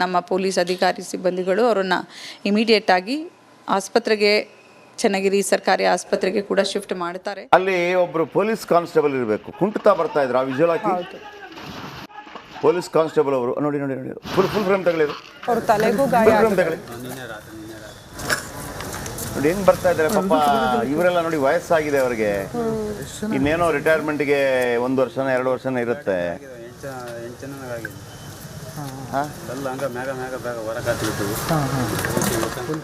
ನಮ್ಮ ಪೊಲೀಸ್ ಅಧಿಕಾರಿ ಸಿಬ್ಬಂದಿಗಳು ಅವರನ್ನು ಇಮಿಡಿಯೇಟ್ ಆಗಿ ಆಸ್ಪತ್ರೆಗೆ ಚನ್ನಗಿರಿ ಸರ್ಕಾರಿ ಆಸ್ಪತ್ರೆಗೆ ಕೂಡ ಶಿಫ್ಟ್ ಮಾಡ್ತಾರೆ. ಅಲ್ಲಿ ಒಬ್ಬರು ಪೊಲೀಸ್ ಕಾನ್ಸ್ಟೇಬಲ್ ಇರಬೇಕು. ಕುಂಟುತ್ತಾ ಬರ್ತಾ ಇದ್ರು ಆ ವಿಜುವಲ್ ಹಾಕಿ ಪೊಲೀಸ್ ಕಾನ್ಸ್ಟೇಬಲ್ ಅವರು ನೋಡಿ ನೋಡಿ ನೋಡಿ ಫುಲ್ ಫುಲ್ ಫ್ರೇಮ್ ತಗೊಳ್ಳಿರು ಅವ್ರ ತಲೆಗೂ ಗಾಯ ಫ್ರೇಮ್ ತಗೊಳ್ಳಿ. ನೋಡಿ ಹೆಂಗ್ ಬರ್ತಾ ಇದ್ದಾರೆ? ಪಾಪ ಇವರೆಲ್ಲ ನೋಡಿ ವಯಸ್ಸಾಗಿದೆ ಅವರಿಗೆ. ಇನ್ನೇನೋ ರಿಟೈರ್ಮೆಂಟ್ಗೆ ಒಂದು ವರ್ಷನ ಎರಡು ವರ್ಷನ ಇರುತ್ತೆ.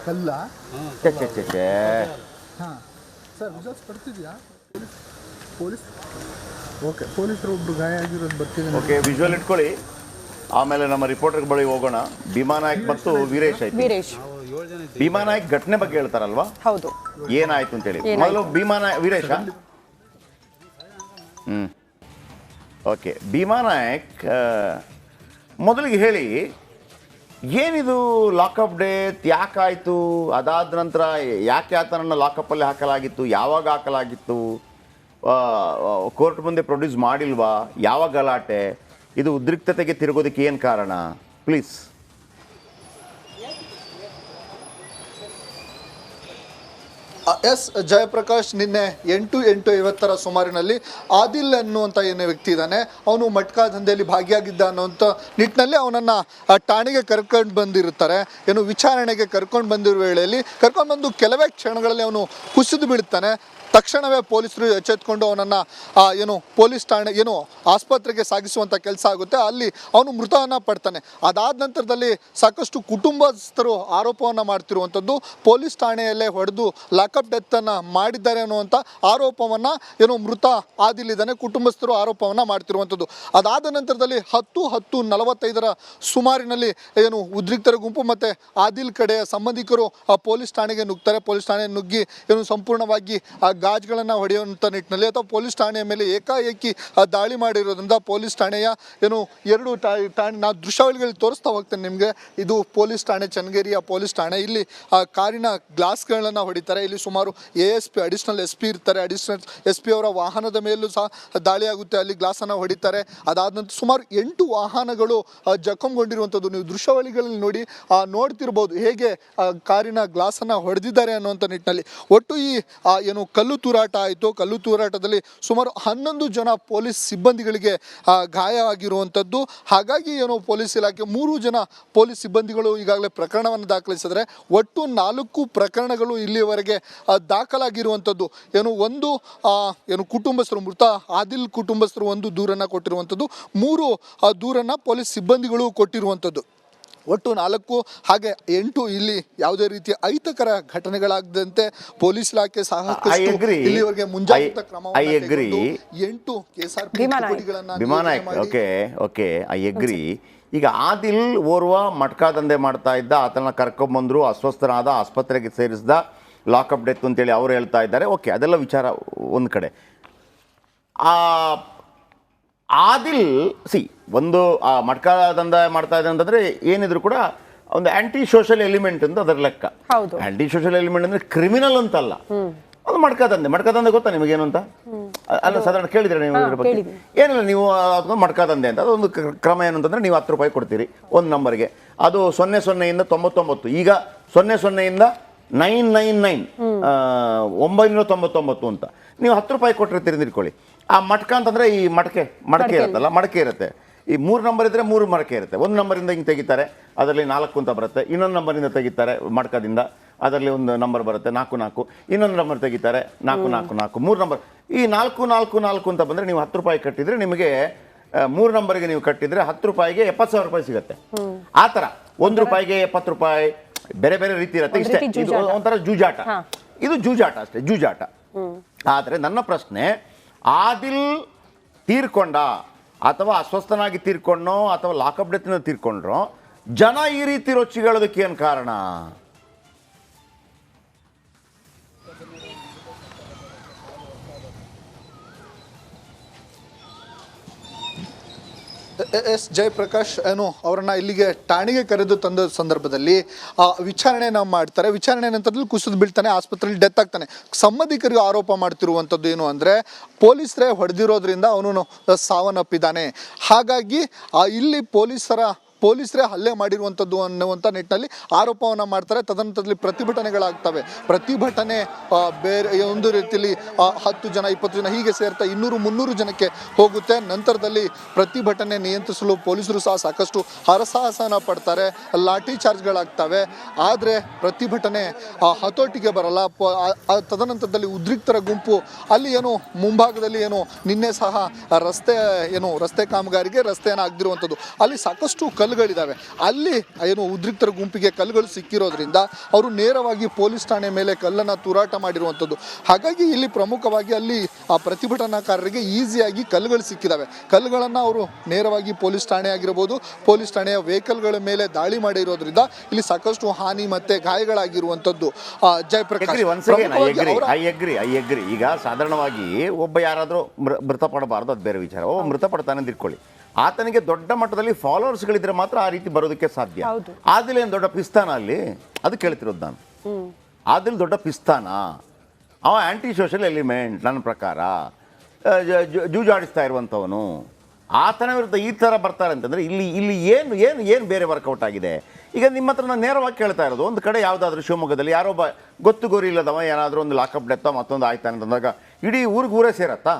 ಕಲ್ಲು. ಹಾಂ ಸರ್ ಬರ್ತಿದ್ಯಾ ಪೊಲೀಸ್ ಓಕೆ ಪೊಲೀಸರು ಒಬ್ರು ಗಾಯ ಆಗಿರೋದು ಬರ್ತಿದೆ ಓಕೆ ವಿಜುವಲ್ ಇಟ್ಕೊಳ್ಳಿ. ಆಮೇಲೆ ನಮ್ಮ ರಿಪೋರ್ಟರ್ ಬಳಿ ಹೋಗೋಣ. ಭೀಮಾ ನಾಯಕ್ ಮತ್ತು ವೀರೇಶ್ ಆಯ್ತು ವೀರೇಶ್. ಭೀಮಾ ನಾಯಕ್ ಘಟನೆ ಬಗ್ಗೆ ಹೇಳ್ತಾರಲ್ವಾ? ಹೌದು. ಏನಾಯ್ತು ಅಂತೇಳಿ? ಮೊದಲು ಭೀಮಾ ನಾಯಕ್ ವೀರೇಶ. ಹ್ಞೂ ಓಕೆ ಭೀಮಾ ನಾಯಕ್ ಆ, ಮೊದಲಿಗೆ ಹೇಳಿ, ಏನಿದು ಲಾಕಪ್ ಡೇ ಯಾಕಾಯಿತು ಅದಾದ ನಂತರ ಯಾಕೆ ಆತನನ್ನು ಲಾಕಪ್ಪಲ್ಲಿ ಹಾಕಲಾಗಿತ್ತು? ಯಾವಾಗ ಹಾಕಲಾಗಿತ್ತು? ಕೋರ್ಟ್ ಮುಂದೆ ಪ್ರೊಡ್ಯೂಸ್ ಮಾಡಿಲ್ವಾ? ಯಾವ ಗಲಾಟೆ? ಇದು ಉದ್ರಿಕ್ತತೆಗೆ ತಿರುಗೋದಕ್ಕೆ ಏನು ಕಾರಣ? ಪ್ಲೀಸ್ ಎಸ್ ಜಯಪ್ರಕಾಶ್ ನಿನ್ನೆ ಎಂಟು ಎಂಟು ಐವತ್ತರ ಸುಮಾರಿನಲ್ಲಿ ಆದಿಲ್ ಅನ್ನುವಂಥ ಏನು ವ್ಯಕ್ತಿ ಇದ್ದಾನೆ, ಅವನು ಮಟ್ಕಾ ದಂಧೆಯಲ್ಲಿ ಭಾಗಿಯಾಗಿದ್ದ ಅನ್ನುವಂಥ ನಿಟ್ಟಿನಲ್ಲಿ ಅವನನ್ನು ಠಾಣೆಗೆ ಕರ್ಕೊಂಡು ಬಂದಿರುತ್ತಾರೆ. ಏನು ವಿಚಾರಣೆಗೆ ಕರ್ಕೊಂಡು ಬಂದಿರುವ ವೇಳೆಯಲ್ಲಿ ಕರ್ಕೊಂಡು ಬಂದು ಕೆಲವೇ ಕ್ಷಣಗಳಲ್ಲಿ ಅವನು ಕುಸಿದು ಬೀಳ್ತಾನೆ ತಕ್ಷಣವೇ ಪೊಲೀಸರು ಎಚ್ಚೆತ್ಕೊಂಡು ಅವನನ್ನು ಏನು ಪೊಲೀಸ್ ಠಾಣೆ, ಏನು ಆಸ್ಪತ್ರೆಗೆ ಸಾಗಿಸುವಂಥ ಕೆಲಸ ಆಗುತ್ತೆ. ಅಲ್ಲಿ ಅವನು ಮೃತವನ್ನು ಪಡ್ತಾನೆ. ಅದಾದ ನಂತರದಲ್ಲಿ ಸಾಕಷ್ಟು ಕುಟುಂಬಸ್ಥರು ಆರೋಪವನ್ನು ಮಾಡ್ತಿರುವಂಥದ್ದು, ಪೊಲೀಸ್ ಠಾಣೆಯಲ್ಲೇ ಹೊಡೆದು ಲಾಕಪ್ ಡೆತ್ತನ್ನು ಮಾಡಿದ್ದಾರೆ ಅನ್ನುವಂಥ ಆರೋಪವನ್ನು, ಏನು ಮೃತ ಆದಿಲಿದ್ದಾನೆ, ಕುಟುಂಬಸ್ಥರು ಆರೋಪವನ್ನು ಮಾಡ್ತಿರುವಂಥದ್ದು. ಅದಾದ ನಂತರದಲ್ಲಿ ಹತ್ತು ಹತ್ತು ನಲವತ್ತೈದರ ಸುಮಾರಿನಲ್ಲಿ ಏನು ಉದ್ರಿಕ್ತರ ಗುಂಪು ಮತ್ತು ಆದಿಲ್ ಕಡೆಯ ಸಂಬಂಧಿಕರು, ಆ, ಪೊಲೀಸ್ ಠಾಣೆಗೆ ನುಗ್ತಾರೆ. ಪೊಲೀಸ್ ಠಾಣೆ ನುಗ್ಗಿ, ಏನು ಸಂಪೂರ್ಣವಾಗಿ ಗಾಜ್ಗಳನ್ನು ಹೊಡೆಯುವಂಥ ನಿಟ್ಟಿನಲ್ಲಿ ಅಥವಾ ಪೊಲೀಸ್ ಠಾಣೆಯ ಮೇಲೆ ಏಕಾಏಕಿ ದಾಳಿ ಮಾಡಿರೋದ್ರಿಂದ ಪೊಲೀಸ್ ಠಾಣೆಯ ಏನು ಎರಡು ಠಾಣೆ ನಾವು ದೃಶ್ಯಾವಳಿಗಳಲ್ಲಿ ತೋರಿಸ್ತಾ ಹೋಗ್ತೇನೆ ನಿಮಗೆ. ಇದು ಪೊಲೀಸ್ ಠಾಣೆ ಚನ್ನಗೇರಿಯ ಪೊಲೀಸ್ ಠಾಣೆ. ಇಲ್ಲಿ, ಆ, ಕಾರಿನ ಗ್ಲಾಸ್ಗಳನ್ನು ಹೊಡಿತಾರೆ. ಇಲ್ಲಿ ಸುಮಾರು A S P additional S P ಇರ್ತಾರೆ. ಅಡಿಷನಲ್ ಎಸ್ ಪಿ ಅವರ ವಾಹನದ ಮೇಲೂ ಸಹ ದಾಳಿ ಆಗುತ್ತೆ. ಅಲ್ಲಿ ಗ್ಲಾಸನ್ನು ಹೊಡಿತಾರೆ. ಅದಾದ ನಂತರ ಸುಮಾರು ಎಂಟು ವಾಹನಗಳು ಜಖಂಗೊಂಡಿರುವಂಥದ್ದು. ನೀವು ದೃಶ್ಯಾವಳಿಗಳಲ್ಲಿ ನೋಡಿ ನೋಡ್ತಿರ್ಬೋದು ಹೇಗೆ ಕಾರಿನ ಗ್ಲಾಸನ್ನು ಹೊಡೆದಿದ್ದಾರೆ ಅನ್ನುವಂಥ ನಿಟ್ಟಿನಲ್ಲಿ. ಒಟ್ಟು ಈ ಏನು ಕಲ್ಲು ತೂರಾಟ ಆಯಿತು. ಕಲ್ಲು ತೂರಾಟದಲ್ಲಿ ಸುಮಾರು ಹನ್ನೊಂದು ಜನ ಪೊಲೀಸ್ ಸಿಬ್ಬಂದಿಗಳಿಗೆ ಗಾಯ ಆಗಿರುವಂಥದ್ದು ಹಾಗಾಗಿ ಏನು ಪೊಲೀಸ್ ಇಲಾಖೆ ಮೂರು ಜನ ಪೊಲೀಸ್ ಸಿಬ್ಬಂದಿಗಳು ಈಗಾಗಲೇ ಪ್ರಕರಣವನ್ನು ದಾಖಲಿಸಿದರೆ ಒಟ್ಟು ನಾಲ್ಕು ಪ್ರಕರಣಗಳು ಇಲ್ಲಿಯವರೆಗೆ ದಾಖಲಾಗಿರುವಂಥದ್ದು. ಏನು ಒಂದು ಏನು ಕುಟುಂಬಸ್ಥರು, ಮೃತ ಆದಿಲ್ ಕುಟುಂಬಸ್ಥರು ಒಂದು ದೂರನ್ನು ಕೊಟ್ಟಿರುವಂಥದ್ದು. ಮೂರು ದೂರನ್ನು ಪೊಲೀಸ್ ಸಿಬ್ಬಂದಿಗಳು ಕೊಟ್ಟಿರುವಂಥದ್ದು. ಒಟ್ಟು ನಾಲ್ಕು ಹಾಗೆ ಎಂಟು ಇಲ್ಲಿ ಯಾವುದೇ ರೀತಿಯ ಅಹಿತಕರ ಘಟನೆಗಳಾಗದಂತೆ ಪೊಲೀಸ್ ಇಲಾಖೆ ಸಹ. ಇಲ್ಲಿವರೆಗೆ ಮುಂಜಾಗ್ರತಾ I ಎಂಟು ಮಾಡಿ. ಓಕೆ ಓಕೆ ಐ ಎಗ್ರಿ ಈಗ ಆದಿಲ್ ಓರ್ವ ಮಟ್ಕಾ ದಂಧೆ ಮಾಡ್ತಾ ಇದ್ದ ಆತನ ಕರ್ಕೊಂಬಂದ್ರು ಅಸ್ವಸ್ಥನಾದ ಆಸ್ಪತ್ರೆಗೆ ಸೇರಿಸಿದ ಲಾಕಪ್ ಡೆತ್ ಅಂತೇಳಿ ಅವ್ರು ಹೇಳ್ತಾ ಇದ್ದಾರೆ. ಓಕೆ ಅದೆಲ್ಲ ವಿಚಾರ ಒಂದು ಕಡೆ. ಆ ಆದಿಲ್ ಸಿ ಒಂದು ಆ ಮಡ್ಕ ದಂಧ ಮಾಡ್ತಾ ಇದೆ ಅಂತಂದ್ರೆ ಏನಿದ್ರು ಕೂಡ ಒಂದು ಆಂಟಿ ಸೋಷಿಯಲ್ ಎಲಿಮೆಂಟ್ ಅಂತ ಅದರ ಲೆಕ್ಕ. ಹೌದು. ಆಂಟಿ ಸೋಷಲ್ ಎಲಿಮೆಂಟ್ ಅಂದ್ರೆ ಕ್ರಿಮಿನಲ್ ಅಂತಲ್ಲ. ಒಂದು ಮಡ್ಕ ದಂಧೆ. ಮಡ್ಕ ದಂಧೆ ಗೊತ್ತಾ ನಿಮಗೇನು ಅಂತ? ಅಲ್ಲ ಸಾಧಾರಣ ಕೇಳಿದ್ರೆ ನೀವು ಇದ್ರ ಬಗ್ಗೆ? ಏನಿಲ್ಲ ನೀವು ಅದೊಂದು ಮಡ್ಕಾ ದಂಧೆ ಅಂತ. ಅದೊಂದು ಕ್ರ- ಕ್ರಮ ಏನು ಅಂತಂದ್ರೆ ನೀವು ಹತ್ತು ರೂಪಾಯಿ ಕೊಡ್ತೀರಿ ಒಂದು ನಂಬರ್ಗೆ. ಅದು ಸೊನ್ನೆ ಸೊನ್ನೆಯಿಂದ ತೊಂಬತ್ತೊಂಬತ್ತು. ಈಗ ಸೊನ್ನೆ ಸೊನ್ನೆಯಿಂದ ನೈನ್ ನೈನ್ ನೈನ್ ಒಂಬೈನೂರ ತೊಂಬತ್ತೊಂಬತ್ತು ಅಂತ. ನೀವು ಹತ್ತು ರೂಪಾಯಿ ಕೊಟ್ಟಿರ್ತೀರಿ ನಿಂತ್ಕೊಳ್ಳಿ ಆ ಮಟ್ಕ ಅಂತಂದ್ರೆ ಈ ಮಡಕೆ ಮಡಕೆ ಇರುತ್ತಲ್ಲ ಮಡಕೆ ಇರುತ್ತೆ. ಈ ಮೂರು ನಂಬರ್ ಇದ್ರೆ ಮೂರು ಮಡಕೆ ಇರುತ್ತೆ. ಒಂದು ನಂಬರಿಂದ ಹಿಂಗೆ ತೆಗಿತಾರೆ ಅದರಲ್ಲಿ ನಾಲ್ಕು ಅಂತ ಬರುತ್ತೆ. ಇನ್ನೊಂದು ನಂಬರಿಂದ ತೆಗಿತಾರೆ ಮಡ್ಕದಿಂದ ಅದರಲ್ಲಿ ಒಂದು ನಂಬರ್ ಬರುತ್ತೆ ನಾಲ್ಕು ನಾಲ್ಕು. ಇನ್ನೊಂದು ನಂಬರ್ ತೆಗಿತಾರೆ ನಾಲ್ಕು ನಾಲ್ಕು ನಾಲ್ಕು. ಮೂರು ನಂಬರ್ ಈ ನಾಲ್ಕು ನಾಲ್ಕು ನಾಲ್ಕು ಅಂತ ಬಂದರೆ ನೀವು ಹತ್ತು ರೂಪಾಯಿ ಕಟ್ಟಿದ್ರೆ ನಿಮಗೆ ಮೂರು ನಂಬರ್ಗೆ ನೀವು ಕಟ್ಟಿದ್ರೆ ಹತ್ತು ರೂಪಾಯಿಗೆ ಎಪ್ಪತ್ತು ಸಾವಿರ ರೂಪಾಯಿ ಸಿಗುತ್ತೆ. ಆ ಥರ ಒಂದು ರೂಪಾಯಿಗೆ ಎಪ್ಪತ್ತು ರೂಪಾಯಿ ಬೇರೆ ಬೇರೆ ರೀತಿ ಇರುತ್ತೆ ಇಷ್ಟೇ. ಇದು. ಒಂಥರ ಜೂಜಾಟ. ಇದು ಜೂಜಾಟ ಅಷ್ಟೇ ಜೂಜಾಟ. ಆದರೆ ನನ್ನ ಪ್ರಶ್ನೆ ಆದಿಲ್ ತೀರ್ಕೊಂಡ ಅಥವಾ ಅಸ್ವಸ್ಥನಾಗಿ ತೀರ್ಕೊಂಡೋ ಅಥವಾ ಲಾಕಪ್ ಡೆತ್ನ ತೀರ್ಕೊಂಡ್ರೋ ಜನ ಈ ರೀತಿ ರೊಚ್ಚಿಗಳೋದಕ್ಕೆ ಏನು ಕಾರಣ? ಎಸ್ ಜಯಪ್ರಕಾಶ್, ಏನು ಅವರನ್ನ ಇಲ್ಲಿಗೆ ಠಾಣೆಗೆ ಕರೆದು ತಂದ ಸಂದರ್ಭದಲ್ಲಿ, ಆ ನಾವು ಮಾಡ್ತಾರೆ. ವಿಚಾರಣೆ ನಂತರದಲ್ಲಿ ಕುಸಿದು ಬೀಳ್ತಾನೆ ಆಸ್ಪತ್ರೆಯಲ್ಲಿ ಡೆತ್ ಆಗ್ತಾನೆ. ಸಂಬಂಧಿಕರಿಗೆ ಆರೋಪ ಮಾಡ್ತಿರುವಂಥದ್ದು ಏನು ಅಂದರೆ, ಪೊಲೀಸರೇ ಹೊಡೆದಿರೋದ್ರಿಂದ ಅವನು ಸಾವನ್ನಪ್ಪಿದ್ದಾನೆ. ಹಾಗಾಗಿ ಇಲ್ಲಿ ಪೊಲೀಸರ ಪೊಲೀಸರೇ ಹಲ್ಲೆ ಮಾಡಿರುವಂಥದ್ದು ಅನ್ನುವಂಥ ನಿಟ್ಟಿನಲ್ಲಿ ಆರೋಪವನ್ನು ಮಾಡ್ತಾರೆ. ತದನಂತರದಲ್ಲಿ ಪ್ರತಿಭಟನೆಗಳಾಗ್ತವೆ. ಪ್ರತಿಭಟನೆ ಬೇರೆ ಒಂದು ರೀತಿಯಲ್ಲಿ ಹತ್ತು ಜನ, ಇಪ್ಪತ್ತು ಜನ ಹೀಗೆ ಸೇರ್ತಾ ಇನ್ನೂರು, ಮುನ್ನೂರು ಜನಕ್ಕೆ ಹೋಗುತ್ತೆ. ನಂತರದಲ್ಲಿ ಪ್ರತಿಭಟನೆ ನಿಯಂತ್ರಿಸಲು ಪೊಲೀಸರು ಸಹ ಸಾಕಷ್ಟು ಹರಸಾಹಸನ ಪಡ್ತಾರೆ. ಲಾಠಿ ಚಾರ್ಜ್ಗಳಾಗ್ತವೆ. ಆದರೆ ಪ್ರತಿಭಟನೆ ಹತೋಟಿಗೆ ಬರಲ್ಲ. ತದನಂತರದಲ್ಲಿ ಉದ್ರಿಕ್ತರ ಗುಂಪು ಅಲ್ಲಿ ಏನು, ಮುಂಭಾಗದಲ್ಲಿ ಏನು, ನಿನ್ನೆ ಸಹ ರಸ್ತೆ, ಏನು, ರಸ್ತೆ ಕಾಮಗಾರಿಗೆ ರಸ್ತೆಯನ್ನು ಆಗದಿರುವಂಥದ್ದು. ಅಲ್ಲಿ ಸಾಕಷ್ಟು ಕಲ್ಲುಗಳಿದ್ದಾವೆ. ಅಲ್ಲಿ ಏನು ಉದ್ರಿಕ್ತರ ಗುಂಪಿಗೆ ಕಲ್ಲುಗಳು ಸಿಕ್ಕಿರೋದ್ರಿಂದ ಅವರು ನೇರವಾಗಿ ಪೊಲೀಸ್ ಠಾಣೆ ಮೇಲೆ ಕಲ್ಲನ್ನು ತೂರಾಟ ಮಾಡಿರುವಂಥದ್ದು. ಹಾಗಾಗಿ ಇಲ್ಲಿ ಪ್ರಮುಖವಾಗಿ ಅಲ್ಲಿ ಆ ಪ್ರತಿಭಟನಾಕಾರರಿಗೆ ಈಸಿಯಾಗಿ ಕಲ್ಲುಗಳು ಸಿಕ್ಕಿದ್ದಾವೆ ಕಲ್ಲುಗಳನ್ನು ಅವರು ನೇರವಾಗಿ ಪೊಲೀಸ್ ಠಾಣೆ ಆಗಿರ್ಬೋದು ಪೊಲೀಸ್ ಠಾಣೆಯ ವೆಹಿಕಲ್ಗಳ ಮೇಲೆ ದಾಳಿ ಮಾಡಿರೋದ್ರಿಂದ ಇಲ್ಲಿ ಸಾಕಷ್ಟು ಹಾನಿ ಮತ್ತೆ ಗಾಯಗಳಾಗಿರುವಂಥದ್ದು. ಆ, ಜಯಪ್ರಕಾಶ್ ಈಗ ಸಾಧಾರಣವಾಗಿ ಒಬ್ಬ ಯಾರಾದರೂ ಮೃತಪಡಬಾರ್ದು ಅದು ಬೇರೆ ವಿಚಾರ. ಒಬ್ಬ ಮೃತಪಡ್ತಾನೆ ಅಂತ ಇಟ್ಕೊಳ್ಳಿ ಆತನಿಗೆ ದೊಡ್ಡ ಮಟ್ಟದಲ್ಲಿ ಫಾಲೋವರ್ಸ್ಗಳಿದ್ರೆ ಮಾತ್ರ ಆ ರೀತಿ ಬರೋದಕ್ಕೆ ಸಾಧ್ಯ. ಆದಿಲ್ ಏನು ದೊಡ್ಡ ಪಿಸ್ತಾನ ಅಲ್ಲಿ? ಅದು ಕೇಳ್ತಿರೋದು ನಾನು. ಆದಿಲ್ ದೊಡ್ಡ ಪಿಸ್ತಾನ. ಅವ ಆ್ಯಂಟಿ ಸೋಷಲ್ ಎಲಿಮೆಂಟ್ ನನ್ನ ಪ್ರಕಾರ. ಜೂಜಾಡಿಸ್ತಾ ಇರುವಂಥವನು. ಆತನ ವಿರುದ್ಧ ಈ ಥರ ಬರ್ತಾರೆ ಅಂತಂದರೆ ಇಲ್ಲಿ ಇಲ್ಲಿ ಏನು ಏನು ಏನು ಬೇರೆ ವರ್ಕೌಟ್ ಆಗಿದೆ? ಈಗ ನಿಮ್ಮ ಹತ್ರ ನಾನು ನೇರವಾಗಿ ಕೇಳ್ತಾ ಇರೋದು ಒಂದು ಕಡೆ ಯಾವುದಾದ್ರೂ ಶಿವಮೊಗ್ಗದಲ್ಲಿ ಯಾರೋ ಒಬ್ಬ ಗೊತ್ತು ಗೊರಿ ಇಲ್ಲದವ ಏನಾದರೂ ಒಂದು ಲಾಕಪ್ ಡೆತ್ತ ಮತ್ತೊಂದು ಆಯ್ತಾನೆ ಅಂತಂದಾಗ ಇಡೀ ಊರಿಗೆ ಊರೇ ಸೇರತ್ತಾ?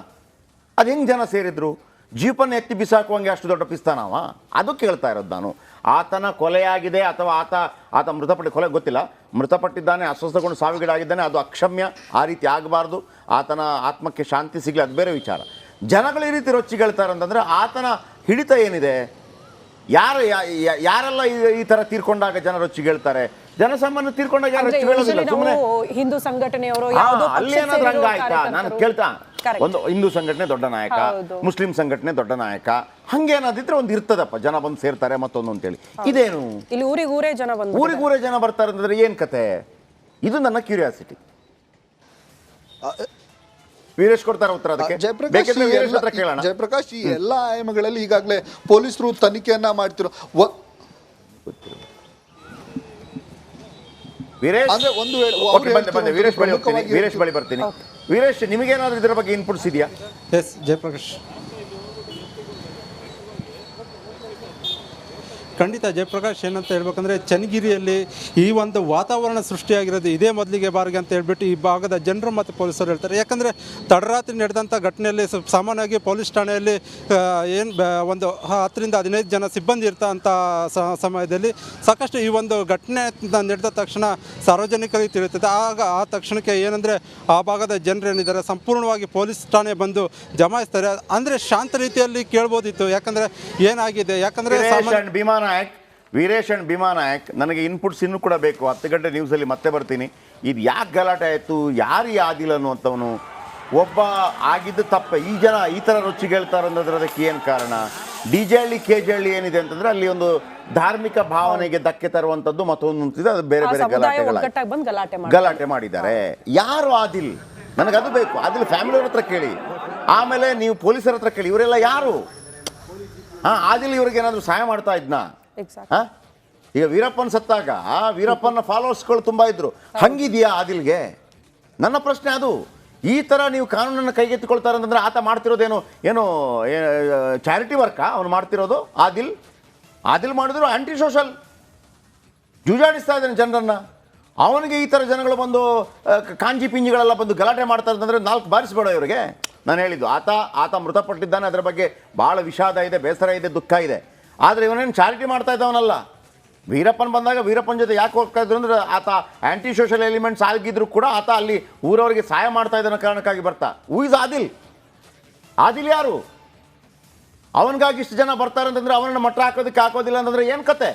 ಅದು ಹೆಂಗೆ ಜನ ಸೇರಿದ್ರು? ಜೀಪನ್ನು ಎತ್ತಿ ಬಿಸಾಕುವಂಗೆ ಅಷ್ಟು ದೊಡ್ಡ ಪಿಸ್ತಾನವ? ಅದು ಕೇಳ್ತಾ ಇರೋದು ನಾನು. ಆತನ ಕೊಲೆಯಾಗಿದೆ ಅಥವಾ ಆತ ಆತ ಮೃತಪಟ್ಟ ಕೊಲೆ ಗೊತ್ತಿಲ್ಲ. ಮೃತಪಟ್ಟಿದ್ದಾನೆ ಅಸ್ವಸ್ಥಗೊಂಡು ಸಾವಿಗೀಡಾಗಿದ್ದಾನೆ ಅದು ಅಕ್ಷಮ್ಯ ಆ ರೀತಿ ಆಗಬಾರ್ದು. ಆತನ ಆತ್ಮಕ್ಕೆ ಶಾಂತಿ ಸಿಗಲಿ ಅದು ಬೇರೆ ವಿಚಾರ. ಜನಗಳು ಈ ರೀತಿ ರೊಚ್ಚಿಗೇಳ್ತಾರೆ ಅಂತಂದರೆ ಆತನ ಹಿಡಿತ ಏನಿದೆ? ಯಾರು ಯಾರೆಲ್ಲ ಈ- ಥರ ತೀರ್ಕೊಂಡಾಗ ಜನ ರೊಚ್ಚಿಗೇಳ್ತಾರೆ ಜನಸಾಮಾನ್ಯ ತೀರ್ಕೊಂಡಾಗ ಯಾರು ಸುಮ್ಮನೆ ಹಿಂದೂ ಸಂಘಟನೆಯವರು ಅಲ್ಲಿ ಏನಾದ್ರೂ ಹಂಗಾಯ್ತಾ? ನಾನು ಕೇಳ್ತಾ. ಒಂದು ಹಿಂದೂ ಸಂಘಟನೆ ದೊಡ್ಡ ನಾಯಕ ಮುಸ್ಲಿಂ ಸಂಘಟನೆ ದೊಡ್ಡ ನಾಯಕ ಹಂಗೇನಾದಿದ್ರೆ ಒಂದು ಇರ್ತದಪ್ಪ ಜನ ಬಂದು ಸೇರ್ತಾರೆ ಮತ್ತೊಂದು ಅಂತೇಳಿ. ಇದೇನು? ಇಲ್ಲಿ ಊರಿಗೆ ಊರೇ ಜನ ಬಂದು ಊರಿಗೆ ಊರೇ ಜನ ಬರ್ತಾರೆ ಅಂತಂದ್ರೆ ಏನ್ ಕತೆ? ಇದು ನನ್ನ ಕ್ಯೂರಿಯಾಸಿಟಿ. ವೀರೇಶ್ ಕೊಡ್ತಾರೆ ಉತ್ತರ ಅದಕ್ಕೆ? ಜಯಪ್ರಕಾಶ್ ಈ ವೀರೇಶ್ ಎಲ್ಲ- ಕೇಳೋಣ. ಜಯಪ್ರಕಾಶ್ ಈ ಎಲ್ಲ ಆಯಾಮಗಳಲ್ಲಿ ಈಗಾಗಲೇ ಪೊಲೀಸರು ತನಿಖೆಯನ್ನ ಮಾಡ್ತಿರೋ ವೀರೇಶ್? ಅಂದ್ರೆ ಒಂದು ವೀರೇಶ್ ಬಳಿ ಬರ್ತೀನಿ ವೀರೇಶ್ ಬಳಿ ಬರ್ತೀನಿ. ವೀರೇಶ್ ನಿಮಗೇನಾದ್ರೂ ಇದರ ಬಗ್ಗೆ ಇನ್ಪುಟ್ಸ್ ಇದೆಯಾ? ಎಸ್ ಜಯಪ್ರಕಾಶ್ ಖಂಡಿತ ಜಯಪ್ರಕಾಶ್ ಏನಂತ ಹೇಳ್ಬೇಕಂದ್ರೆ ಚನ್ನಗಿರಿಯಲ್ಲಿ ಈ ಒಂದು ವಾತಾವರಣ ಸೃಷ್ಟಿಯಾಗಿರೋದು ಇದೇ ಮೊದಲಿಗೆ ಬಾರಿಗೆ ಅಂತ ಹೇಳ್ಬಿಟ್ಟು ಈ ಭಾಗದ ಜನರು ಮತ್ತು ಪೊಲೀಸರು ಹೇಳ್ತಾರೆ. ಯಾಕಂದರೆ ತಡರಾತ್ರಿ ನಡೆದಂಥ ಘಟನೆಯಲ್ಲಿ ಸಾಮಾನ್ಯವಾಗಿ ಪೊಲೀಸ್ ಠಾಣೆಯಲ್ಲಿ ಏನು ಒಂದು ಹತ್ತರಿಂದ ಹದಿನೈದು ಜನ ಸಿಬ್ಬಂದಿ ಇರ್ತಂಥ ಸಮಯದಲ್ಲಿ ಸಾಕಷ್ಟು ಈ ಒಂದು ಘಟನೆ ನಡೆದ ತಕ್ಷಣ ಸಾರ್ವಜನಿಕರಿಗೆ ತಿಳಿಯುತ್ತದೆ. ಆಗ ಆ ತಕ್ಷಣಕ್ಕೆ ಏನಂದರೆ ಆ ಭಾಗದ ಜನರೇನಿದ್ದಾರೆ ಸಂಪೂರ್ಣವಾಗಿ ಪೊಲೀಸ್ ಠಾಣೆ ಬಂದು ಜಮಾಯಿಸ್ತಾರೆ. ಅಂದರೆ ಶಾಂತ ರೀತಿಯಲ್ಲಿ ಕೇಳ್ಬೋದಿತ್ತು. ಯಾಕಂದರೆ ಏನಾಗಿದೆ? ಯಾಕಂದರೆ ಸಾಮಾನ್ಯ ನಾಯಕ್ ವೀರೇಶ್ ಅಂಡ್ ಭೀಮಾ ನಾಯಕ್ ನನಗೆ ಇನ್ಪುಟ್ಸ್ ಇನ್ನೂ ಕೂಡ ಬೇಕು. ಹತ್ತು ಗಂಟೆ ನ್ಯೂಸಲ್ಲಿ ಮತ್ತೆ ಬರ್ತೀನಿ. ಇದು ಯಾಕೆ ಗಲಾಟೆ ಆಯಿತು ಯಾರು ಆದಿಲ್ ಅನ್ನುವಂಥವನು? ಒಬ್ಬ ಆಗಿದ್ದು ತಪ್ಪೆ. ಈ ಜನ ಈ ಥರ ರುಚಿ ಹೇಳ್ತಾರೆ ಅನ್ನೋದ್ರ ಅದಕ್ಕೆ ಏನು ಕಾರಣ? D J Halli K J Halli ಏನಿದೆ ಅಂತಂದ್ರೆ ಅಲ್ಲಿ ಒಂದು ಧಾರ್ಮಿಕ ಭಾವನೆಗೆ ಧಕ್ಕೆ ತರುವಂಥದ್ದು ಮತ್ತೊಂದು ಅಂತಿದೆ. ಅದು ಬೇರೆ ಬೇರೆ ಗಲಾಟೆ ಗಲಾಟೆ ಮಾಡಿದ್ದಾರೆ. ಯಾರು ಆದಿಲ್? ನನಗೆ ಅದು ಬೇಕು. ಆದಿಲ್ ಫ್ಯಾಮಿಲಿಯವ್ರ ಹತ್ರ ಕೇಳಿ. ಆಮೇಲೆ ನೀವು ಪೊಲೀಸರ ಹತ್ರ ಕೇಳಿ. ಇವರೆಲ್ಲ ಯಾರು? ಹಾ ಆದಿಲ್ ಇವ್ರಿಗೆ ಏನಾದರೂ ಸಹಾಯ ಮಾಡ್ತಾ ಇದ್ನಾ. ಹಾ ಈಗ ವೀರಪ್ಪನ ಸತ್ತಾಗ ಆ ವೀರಪ್ಪನ ಫಾಲೋವರ್ಸ್ಗಳು ತುಂಬಾ ಇದ್ರು. ಹಂಗಿದೆಯಾ ಆದಿಲ್ಗೆ? ನನ್ನ ಪ್ರಶ್ನೆ ಅದು. ಈ ಥರ ನೀವು ಕಾನೂನನ್ನು ಕೈಗೆತ್ತಿಕೊಳ್ತಾರೆ ಅಂತಂದ್ರೆ ಆತ ಮಾಡ್ತಿರೋದೇನು? ಏನು ಚಾರಿಟಿ ವರ್ಕಾ ಅವನು ಮಾಡ್ತಿರೋದು? ಆದಿಲ್? ಆದಿಲ್ ಮಾಡಿದ್ರು ಆಂಟಿ ಸೋಷಲ್ ಜೂಜಾಡಿಸ್ತಾ ಇದ್ದಾನೆ ಜನರನ್ನ. ಅವನಿಗೆ ಈ ಥರ ಜನಗಳು ಬಂದು ಕಾಂಜಿ ಪಿಂಜಿಗಳೆಲ್ಲ ಬಂದು ಗಲಾಟೆ ಮಾಡ್ತಾರೆ ಅಂತಂದ್ರೆ ನಾಲ್ಕು ಬಾರಿಸ್ಬೇಡ ಇವರಿಗೆ. ನಾನು ಹೇಳಿದ್ದು, ಆತ ಆತ ಮೃತಪಟ್ಟಿದ್ದಾನೆ. ಅದರ ಬಗ್ಗೆ ಭಾಳ ವಿಷಾದ ಇದೆ, ಬೇಸರ ಇದೆ, ದುಃಖ ಇದೆ. ಆದರೆ ಇವನೇನು ಚಾರಿಟಿ ಮಾಡ್ತಾ ಇದ್ದವನಲ್ಲ. ವೀರಪ್ಪನ್ ಬಂದಾಗ ವೀರಪ್ಪನ ಜೊತೆ ಯಾಕೆ ಹೋಗ್ತಾ ಇದ್ರು ಅಂದ್ರೆ ಆತ ಆ್ಯಂಟಿ ಸೋಷಿಯಲ್ ಎಲಿಮೆಂಟ್ಸ್ ಆಗಿದ್ರು ಕೂಡ ಆತ ಅಲ್ಲಿ ಊರವರಿಗೆ ಸಹಾಯ ಮಾಡ್ತಾ ಇದ್ದಾನೆ ಕಾರಣಕ್ಕಾಗಿ ಬರ್ತಾ. ಇಸ್ ಆದಿಲ್ ಆದಿಲ್ ಯಾರು? ಅವನಿಗಾಗಿ ಇಷ್ಟು ಜನ ಬರ್ತಾರೆ ಅಂತಂದ್ರೆ ಅವನನ್ನು ಮಟ್ಟ ಹಾಕೋದಕ್ಕೆ ಹಾಕೋದಿಲ್ಲ ಅಂತಂದ್ರೆ ಏನು ಕತೆ?